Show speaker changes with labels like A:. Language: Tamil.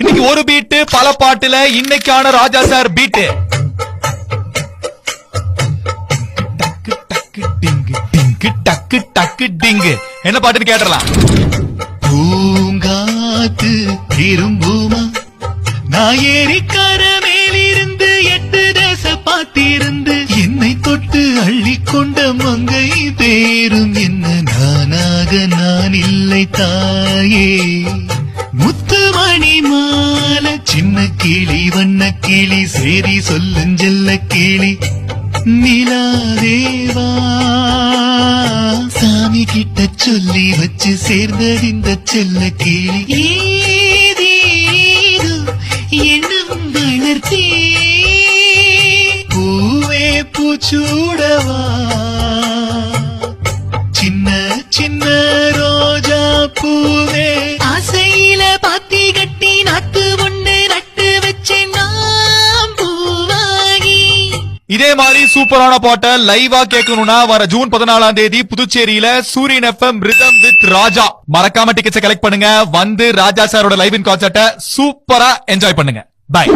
A: இன்னைக்கு ஒரு பீட்டு பல பாட்டுல இன்னைக்கான ராஜா சார் பீட்டு டக்கு டக்கு டிங்கு டிங்கு டக்கு டக்கு டிங்கு. என்ன பாட்டுன்னு கேட்டலாம் பூங்காத்து திரும்புமா நான் ஏறிக்கார மேலிருந்து எட்டு தேச பார்த்திருந்து என்னை தொட்டு அள்ளி கொண்ட மங்கை பேரும். என்ன நானாக நான் இல்லை தாயே. முத்துமணி மால சின்ன கிளி வண்ண கிளி சேரி சொல்லுஞ்செல்ல கிளி. நிலாதேவா சாமி கிட்ட சொல்லி வச்சு சேர்ந்தது இந்த செல்ல கிளி. ஏதேதோ எண்ணம் வளர்த்தே. பூவே பூச்சூடவா. சின்ன சின்ன ரோஜா பூவே.
B: ஆசையில
A: இதே மாதிரி சூப்பரான பாட்டை லைவா கேட்கணும்னா வர ஜூன் பதினாலாம் தேதி புதுச்சேரியில சூரியன் எஃப்எம் ரிதம் வித் ராஜா. மறக்காம டிக்கெட்ஸ் கலெக்ட் பண்ணுங்க. வந்து ராஜா சாரோட லைவ் இன் கான்சர்ட்டை சூப்பரா என்ஜாய் பண்ணுங்க. பை